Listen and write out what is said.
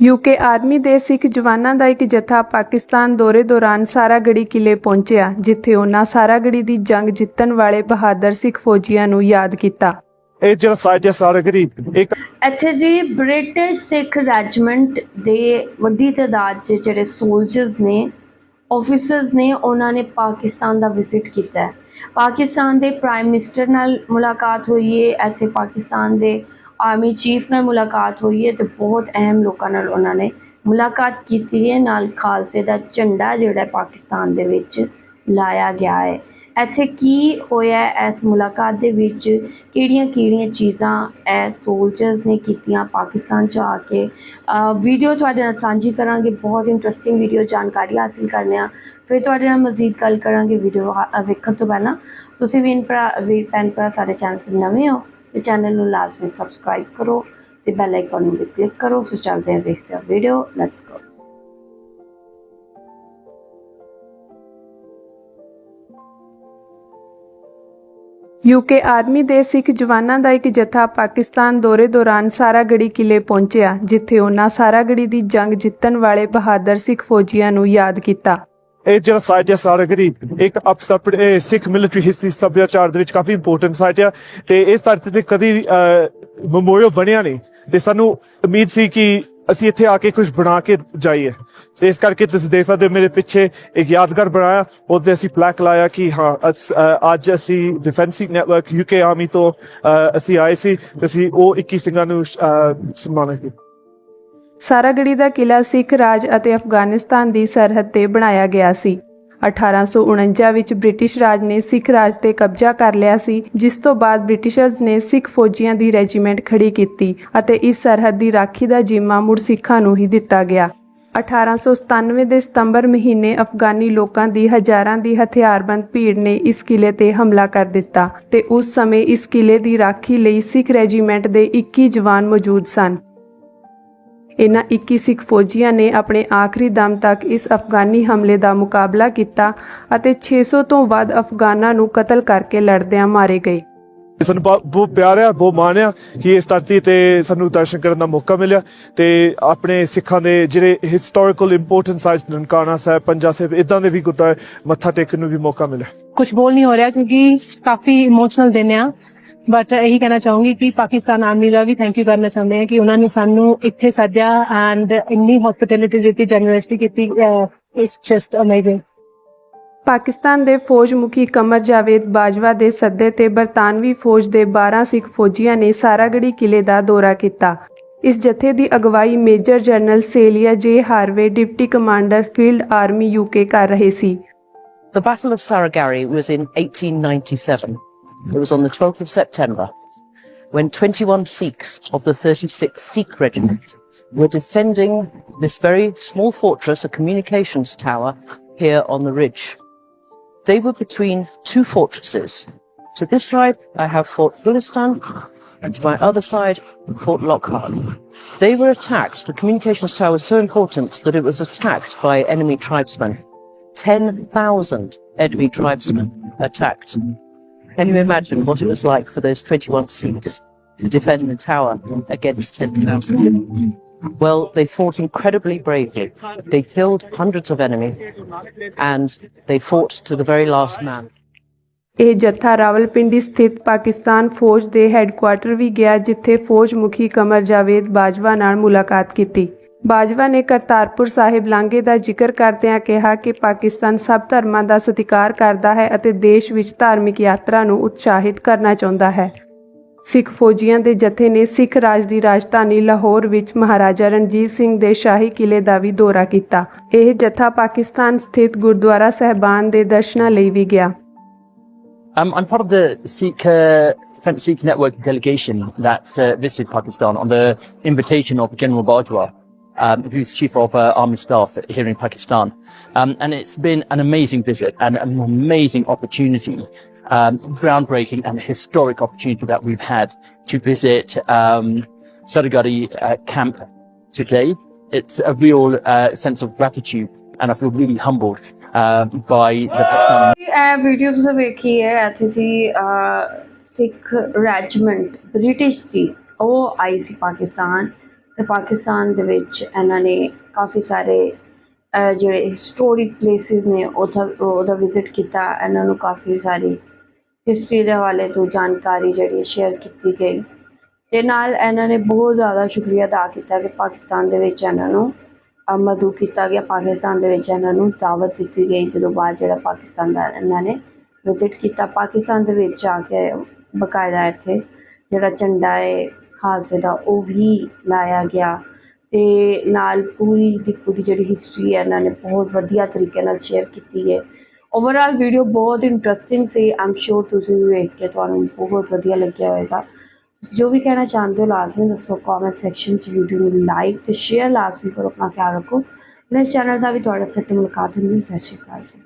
UK army ਦੇ ਸਿੱਖ ਜਵਾਨਾਂ ਦਾ ਇੱਕ ਜਥਾ ਪਾਕਿਸਤਾਨ ਦੌਰੇ ਦੌਰਾਨ ਸਾਰਾਗੜੀ ਕਿਲੇ ਪਹੁੰਚਿਆ ਜਿੱਥੇ ਉਹਨਾਂ ਸਾਰਾਗੜੀ ਦੀ ਜੰਗ ਜਿੱਤਣ ਵਾਲੇ ਬਹਾਦਰ ਸਿੱਖ ਫੌਜੀਆਂ ਨੂੰ ਯਾਦ ਕੀਤਾ। ਇਹ ਜਿਹੜਾ ਹੈ ਸਾਰਾਗੜੀ ਇੱਕ ਇੱਥੇ ਜੀ ਬ੍ਰਿਟਿਸ਼ ਸਿੱਖ ਰੈਜੀਮੈਂਟ ਦੇ ਵੱਡੀ ਤਾਦਾਦ 'ਚ ਜਿਹੜੇ ਸੋਲਜਰਸ ਨੇ ਆਫੀਸਰਸ ਨੇ ਉਹਨਾਂ ਨੇ ਪਾਕਿਸਤਾਨ ਦਾ ਵਿਜ਼ਿਟ ਕੀਤਾ ਹੈ। ਪਾਕਿਸਤਾਨ ਦੇ ਪ੍ਰਾਈਮ ਮਿਨਿਸਟਰ ਨਾਲ ਮੁਲਾਕਾਤ ਹੋਈ ਹੈ ਇੱਥੇ ਪਾਕਿਸਤਾਨ ਦੇ ਆਰਮੀ ਚੀਫ ਨਾਲ ਮੁਲਾਕਾਤ ਹੋਈ ਹੈ ਤੇ ਬਹੁਤ ਅਹਿਮ ਲੋਕਾਂ ਨਾਲ ਉਹਨਾਂ ਨੇ ਮੁਲਾਕਾਤ ਕੀਤੀ ਹੈ। ਨਾਲ ਖਾਲਸੇ ਦਾ ਝੰਡਾ ਜਿਹੜਾ ਪਾਕਿਸਤਾਨ ਦੇ ਵਿੱਚ ਲਾਇਆ ਗਿਆ ਹੈ। ਇੱਥੇ ਕੀ ਹੋਇਆ ਇਸ ਮੁਲਾਕਾਤ ਦੇ ਵਿੱਚ? ਕਿਹੜੀਆਂ ਕਿਹੜੀਆਂ ਚੀਜ਼ਾਂ ਇਹ ਸੋਲਜਰਸ ਨੇ ਕੀਤੀਆਂ ਪਾਕਿਸਤਾਨ ਚ ਆ ਕੇ? ਵੀਡੀਓ ਤੁਹਾਡੇ ਨਾਲ ਸਾਂਝੀ ਕਰਾਂਗੇ। ਬਹੁਤ ਇੰਟਰਸਟਿੰਗ ਵੀਡੀਓ ਜਾਣਕਾਰੀ ਹਾਸਿਲ ਕਰਨੇ ਆ। ਫਿਰ ਤੁਹਾਡੇ ਨਾਲ ਮਜ਼ੀਦ ਗੱਲ ਕਰਾਂਗੇ ਵੀਡੀਓ ਵੇਖਣ ਤੋਂ ਪਹਿਲਾਂ। ਤੁਸੀਂ ਵੀ ਇਨ ਭਰਾ, ਵੀ ਭੈਣ ਭਰਾ ਸਾਡੇ ਚੈਨਲ ਤੇ ਨਵੇਂ ਹੋ। ਤੇ ਚੈਨਲ ਨੂੰ ਲਾਜ਼ਮੀ ਸਬਸਕ੍ਰਾਈਬ ਕਰੋ ਤੇ ਬੈਲ ਆਈਕਨ ਨੂੰ ਵੀ ਕਲਿੱਕ ਕਰੋ। ਸੋ ਚੱਲਦੇ ਹਾਂ ਦੇਖਦੇ ਹਾਂ video let's go UK army ਦੇ ਸਿੱਖ ਜਵਾਨਾਂ ਦਾ ਇੱਕ ਜਥਾ ਪਾਕਿਸਤਾਨ ਦੌਰੇ ਦੌਰਾਨ ਸਾਰਾਗੜੀ ਕਿਲੇ ਪਹੁੰਚਿਆ, ਜਿੱਥੇ ਉਹਨਾਂ ਸਾਰਾਗੜੀ ਦੀ ਜੰਗ ਜਿੱਤਣ ਵਾਲੇ ਬਹਾਦਰ ਸਿੱਖ ਫੌਜੀਆਂ ਨੂੰ ਯਾਦ ਕੀਤਾ। ਇਹ ਜਿਹੜਾ ਸਾਈਟ ਹੈ ਸਾਰਾਗੜੀ ਇੱਕ ਅਪ ਸਿੱਖ ਮਿਲਟਰੀ ਹਿਸਟਰੀ ਸੱਭਿਆਚਾਰ ਦੇ ਵਿੱਚ ਕਾਫੀ ਇੰਪੋਰਟੈਂਟ ਸਾਈਟ ਹੈ ਤੇ ਇਸ ਧਰਤੀ ਤੇ ਕਦੀ ਮੈਮੋਰੀਅਲ ਬਣਿਆ ਨਹੀਂ ਤੇ ਸਾਨੂੰ ਉਮੀਦ ਸੀ ਕਿ ਅਸੀਂ ਇੱਥੇ ਆ ਕੇ ਕੁਝ ਬਣਾ ਕੇ ਜਾਈਏ। ਤੇ ਇਸ ਕਰਕੇ ਤੁਸੀਂ ਦੇਖ ਸਕਦੇ ਹੋ ਮੇਰੇ ਪਿੱਛੇ ਇੱਕ ਯਾਦਗਾਰ ਬਣਾਇਆ ਉਹਦੇ ਅਸੀਂ ਪਲੈਕ ਲਾਇਆ ਕਿ ਹਾਂ ਅੱਜ ਅਸੀਂ ਡਿਫੈਂਸਿਵ ਨੈਟਵਰਕ ਯੂਕੇ ਆਰਮੀ ਤੋਂ ਅਸੀਂ ਆਏ ਸੀ ਤੇ ਅਸੀਂ ਉਹ 21 ਸਿੰਘਾਂ ਨੂੰ ਅ, ਸਨਮਾਨਿਤ ਕੀਤਾ। ਸਾਰਾਗੜੀ ਦਾ ਕਿਲਾ ਸਿੱਖ ਰਾਜ ਅਤੇ ਅਫਗਾਨਿਸਤਾਨ ਦੀ ਸਰਹੱਦ ਤੇ ਬਣਾਇਆ ਗਿਆ ਸੀ। 1849 ਵਿੱਚ ਬ੍ਰਿਟਿਸ਼ ਰਾਜ ਨੇ ਸਿੱਖ ਰਾਜ ਤੇ ਕਬਜ਼ਾ ਕਰ ਲਿਆ ਸੀ, ਜਿਸ ਤੋਂ ਬਾਅਦ ਬ੍ਰਿਟਿਸ਼ਰਜ਼ ਨੇ ਸਿੱਖ ਫੌਜੀਆਂ ਦੀ ਰੈਜੀਮੈਂਟ ਖੜੀ ਕੀਤੀ ਅਤੇ ਇਸ ਸਰਹੱਦ ਦੀ ਰਾਖੀ ਦਾ ਜ਼ਿੰਮਾ ਮੁੜ ਸਿੱਖਾਂ ਨੂੰ ਹੀ ਦਿੱਤਾ ਗਿਆ। 1897 ਦੇ ਸਤੰਬਰ ਮਹੀਨੇ ਅਫਗਾਨੀ ਲੋਕਾਂ ਦੀ ਹਜ਼ਾਰਾਂ ਦੀ ਹਥਿਆਰਬੰਦ ਭੀੜ ਨੇ ਇਸ ਕਿਲੇ ਤੇ ਹਮਲਾ ਕਰ ਦਿੱਤਾ ਤੇ ਉਸ ਸਮੇਂ ਇਸ ਕਿਲੇ ਦੀ ਰਾਖੀ ਲਈ ਸਿੱਖ ਰੈਜੀਮੈਂਟ ਦੇ 21 ਜਵਾਨ ਮੌਜੂਦ ਸਨ। ਇਨ੍ਹਾਂ 21 ਸਿੱਖ ਫੌਜੀਆਂ ਨੇ ਆਪਣੇ ਆਖਰੀ ਦਮ ਤੱਕ ਇਸ ਅਫਗਾਨੀ ਹਮਲੇ ਦਾ ਮੁਕਾਬਲਾ ਕੀਤਾ ਅਤੇ 600 ਤੋਂ ਵੱਧ ਅਫਗਾਨਾਂ ਨੂੰ ਕਤਲ ਕਰਕੇ ਲੜਦਿਆਂ ਮਾਰੇ ਗਏ। ਸਾਨੂੰ ਬਹੁਤ ਬਹੁਤ ਪਿਆਰ ਆ ਬਹੁਤ ਮਾਣ ਆ ਕਿ ਇਸ ਧਰਤੀ ਤੇ ਸਾਨੂੰ ਦਰਸ਼ਨ ਕਰਨ ਦਾ ਮੌਕਾ ਮਿਲਿਆ ਤੇ ਆਪਣੇ ਸਿੱਖਾਂ ਦੇ ਜਿਹੜੇ historical important sites Nankana Sahib Panja Sahib ਇਦਾਂ ਦੇ ਵੀ ਗੁਰਦੁਆਰੇ ਮੱਥਾ ਟੇਕਣ ਨੂੰ ਵੀ ਮੌਕਾ ਮਿਲਿਆ। ਕੁਝ ਬੋਲ ਨਹੀਂ ਹੋ ਰਿਹਾ ਕਿਉਂਕਿ ਕਾਫੀ ਇਮੋਸ਼ਨਲ ਦਿਨ ਆ। ਬਟ ਇਹੀ ਕਹਿਣਾ ਚਾਹੂੰਗੀ ਕਿ ਪਾਕਿਸਤਾਨ ਆਰਮੀ ਦਾ ਵੀ ਥੈਂਕ ਯੂ ਕਰਨਾ ਚਾਹੁੰਦੇ ਹਾਂ ਕਿ ਉਹਨਾਂ ਨੇ ਸਾਨੂੰ ਇੱਥੇ ਸੱਦਿਆ ਐਂਡ ਇੰਨੀ ਹਸਪਿਟੈਲਿਟੀ ਦਿੱਤੀ ਜਨਰਸਟੀ ਕੀਤੀ ਇਟਸ ਜਸਟ ਅਮੇਜ਼ਿੰਗ ਪਾਕਿਸਤਾਨ ਦੇ ਫੌਜ ਮੁਖੀ ਕਮਰ ਜਾਵੇਦ ਬਾਜਵਾ ਦੇ ਸੱਦੇ ਤੇ ਬਰਤਾਨਵੀ ਫੌਜ ਦੇ 12 ਸਿੱਖ ਫੌਜੀਆਂ ਨੇ ਸਾਰਾਗੜੀ ਕਿਲੇ ਦਾ ਦੌਰਾ ਕੀਤਾ। ਇਸ ਜਥੇ ਦੀ ਅਗਵਾਈ major general Celia J Harvey deputy commander field army UK ਕਰ ਰਹੇ ਸੀ। The Battle of Saragari was in 1897. It was on the 12th of September when 21 Sikhs of the 36th Sikh Regiment were defending this very small fortress, a communications tower, here on the ridge. They were between two fortresses. To this side, I have Fort Gulistan, and to my other side, Fort Lockhart. They were attacked. The communications tower was so important that it was attacked by enemy tribesmen. 10,000 enemy tribesmen attacked. Can you imagine what it was like for those 21 Sikhs to defend the tower against 10,000? Well, they fought incredibly bravely. They killed hundreds of enemy and they fought to the very last man. ਇਹ ਜੱਥਾ ਰਾਵਲਪਿੰਡੀ ਸਥਿਤ ਪਾਕਿਸਤਾਨ ਫੌਜ ਦੇ headquarter ਵੀ ਗਿਆ ਜਿੱਥੇ ਫੌਜ ਮੁਖੀ ਕਮਰ ਜਾਵੇਦ ਬਾਜਵਾ ਨਾਲ ਮੁਲਾਕਾਤ ਕੀਤੀ ਬਾਜਵਾ ਨੇ ਕਰਤਾਰਪੁਰ ਸਾਹਿਬ ਲਾਂਘੇ ਦਾ ਜ਼ਿਕਰ ਕਰਦਿਆਂ ਕਿਹਾ ਕਿ ਪਾਕਿਸਤਾਨ ਸਭ ਧਰਮਾਂ ਦਾ ਸਤਿਕਾਰ ਕਰਦਾ ਹੈ ਅਤੇ ਦੇਸ਼ ਵਿੱਚ ਧਾਰਮਿਕ ਯਾਤਰਾ ਨੂੰ ਉਤਸ਼ਾਹਿਤ ਕਰਨਾ ਚਾਹੁੰਦਾ ਹੈ। ਸਿੱਖ ਫੌਜੀਆਂ ਦੇ ਜਥੇ ਨੇ ਸਿੱਖ ਰਾਜ ਦੀ ਰਾਜਧਾਨੀ ਲਾਹੌਰ ਵਿੱਚ ਮਹਾਰਾਜਾ ਰਣਜੀਤ ਸਿੰਘ ਦੇ ਸ਼ਾਹੀ ਕਿਲੇ ਦਾ ਵੀ ਦੌਰਾ ਕੀਤਾ। ਇਹ ਜਥਾ ਪਾਕਿਸਤਾਨ ਸਥਿਤ ਗੁਰਦੁਆਰਾ ਸਹਿਬਾਨ ਦੇ ਦਰਸ਼ਨਾਂ ਲਈ ਵੀ ਗਿਆ। Um, I'm part of the Sikh uh, Sikh Network delegation that's uh, visited Pakistan on the invitation of General Bajwa, um, who's Chief of uh, Army Staff here in Pakistan. Um, and it's been an amazing visit and an amazing opportunity, um, groundbreaking and historic opportunity that we've had to visit um, Sarigari uh, camp today. It's a real uh, sense of gratitude and I feel really humbled uh, by the Pakistan ਇਹ video ਤੁਸੀਂ ਵੇਖੀ ਹੈ ਇੱਥੇ ਜੀ ਅਹ, ਸਿੱਖ regiment British ਦੀ ਉਹ ਆਈ ਸੀ ਪਾਕਿਸਤਾਨ ਤੇ ਪਾਕਿਸਤਾਨ ਦੇ ਵਿੱਚ ਇਹਨਾਂ ਨੇ ਕਾਫੀ ਸਾਰੇ ਜਿਹੜੇ ਹਿਸਟੋਰਿਕ ਪਲੇਸਿਸ ਨੇ ਉਹਦਾ ਉਹਦਾ ਵਿਜ਼ਿਟ ਕੀਤਾ। ਇਹਨਾਂ ਨੂੰ ਕਾਫੀ ਸਾਰੀ ਹਿਸਟਰੀ ਦੇ ਹਵਾਲੇ ਤੋਂ ਜਾਣਕਾਰੀ ਜਿਹੜੀ ਸ਼ੇਅਰ ਕੀਤੀ ਗਈ। ਤੇ ਨਾਲ ਇਹਨਾਂ ਨੇ ਬਹੁਤ ਜ਼ਿਆਦਾ ਸ਼ੁਕਰੀਆ ਅਦਾ ਕੀਤਾ ਕਿ ਪਾਕਿਸਤਾਨ ਦੇ ਵਿੱਚ ਇਹਨਾਂ ਨੂੰ ਅਹ, ਮਦੂ ਕੀਤਾ ਗਿਆ। ਪਾਕਿਸਤਾਨ ਦੇ ਵਿੱਚ ਇਹਨਾਂ ਨੂੰ ਦਾਵਤ ਦਿੱਤੀ ਗਈ ਜਦੋਂ ਬਾਅਦ ਜਿਹੜਾ ਪਾਕਿਸਤਾਨ ਦਾ ਇਹਨਾਂ ਨੇ ਵਿਜ਼ਿਟ ਕੀਤਾ। ਪਾਕਿਸਤਾਨ ਦੇ ਵਿੱਚ ਆ ਕੇ ਬਕਾਇਦਾ ਇੱਥੇ ਜਿਹੜਾ ਝੰਡਾ ਹੈ ਖਾਲਸੇ ਦਾ, ਉਹ ਵੀ ਲਾਇਆ ਗਿਆ। ਤੇ ਨਾਲ ਪੂਰੀ ਦੀ ਪੂਰੀ ਜਿਹੜੀ ਹਿਸਟਰੀ ਹੈ, ਇਹਨਾਂ ਨੇ ਬਹੁਤ ਵਧੀਆ ਤਰੀਕੇ ਨਾਲ ਸ਼ੇਅਰ ਕੀਤੀ ਹੈ। ਓਵਰਆਲ ਵੀਡੀਓ ਬਹੁਤ ਇੰਟਰਸਟਿੰਗ ਸੀ। ਆਮ ਸ਼ੋਰ ਤੁਸੀਂ ਵੀ ਵੇਖ ਕੇ ਤੁਹਾਨੂੰ ਬਹੁਤ ਵਧੀਆ ਲੱਗਿਆ ਹੋਵੇਗਾ। ਤੁਸੀਂ ਜੋ ਵੀ ਕਹਿਣਾ ਚਾਹੁੰਦੇ ਹੋ, ਲਾਜ਼ਮੀ ਦੱਸੋ ਕਮੈਂਟ ਸੈਕਸ਼ਨ 'ਚ ਵੀਡੀਓ ਨੂੰ ਲਾਈਕ ਤੇ ਸ਼ੇਅਰ ਲਾਜ਼ਮੀ ਕਰੋ, ਆਪਣਾ ਖਿਆਲ ਰੱਖੋ। ਮੇਰੇ ਚੈਨਲ ਦਾ ਵੀ ਤੁਹਾਡੇ ਫਿਰ ਮੁਲਾਕਾਤ ਹੁੰਦੀ ਸਤਿ ਸ਼੍ਰੀ ਅਕਾਲ ਜੀ।